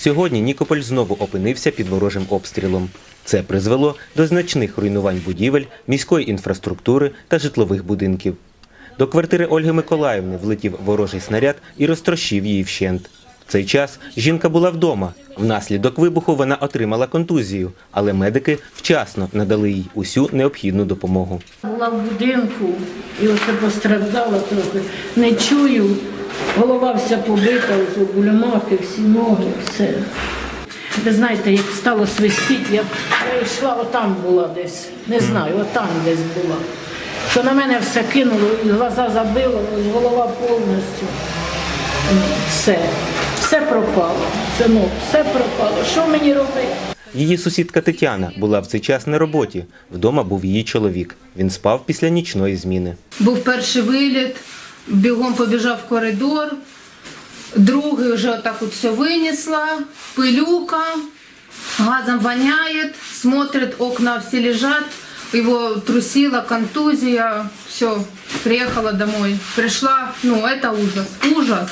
Сьогодні Нікополь знову опинився під ворожим обстрілом. Це призвело до значних руйнувань будівель, міської інфраструктури та житлових будинків. До квартири Ольги Миколаївни влетів ворожий снаряд і розтрощив її вщент. В цей час жінка була вдома. Внаслідок вибуху вона отримала контузію, але медики вчасно надали їй усю необхідну допомогу. Була в будинку і оце постраждала трохи. Не чую, голова вся побита, ось бульмахи, всі ноги, все. Ви знаєте, як стало свистіти, я, я йшла, отам була десь, не знаю, отам десь була. То на мене все кинуло, глаза забило, голова повністю. Все, все пропало, синок, все пропало. Що мені робити? Її сусідка Тетяна була в цей час на роботі. Вдома був її чоловік. Він спав після нічної зміни. Був перший виліт, бігом побіжав в коридор, другий вже отак от все винесла, пилюка, газом воняет, смотрит, окна все лежат, его трусила, контузия, все, приехала домой. Пришла, ну это ужас, ужас.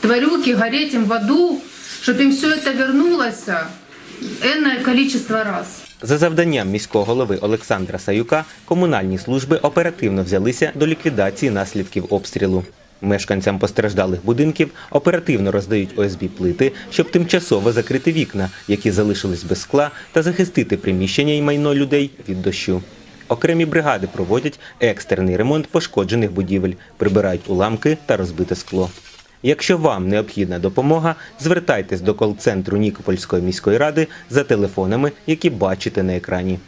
Тварюки гореть им в аду, чтобы им все это вернулось энное количество раз. За завданням міського голови Олександра Саюка комунальні служби оперативно взялися до ліквідації наслідків обстрілу. Мешканцям постраждалих будинків оперативно роздають ОСБ плити, щоб тимчасово закрити вікна, які залишились без скла, та захистити приміщення і майно людей від дощу. Окремі бригади проводять екстрений ремонт пошкоджених будівель, прибирають уламки та розбите скло. Якщо вам необхідна допомога, звертайтесь до кол-центру Нікопольської міської ради за телефонами, які бачите на екрані.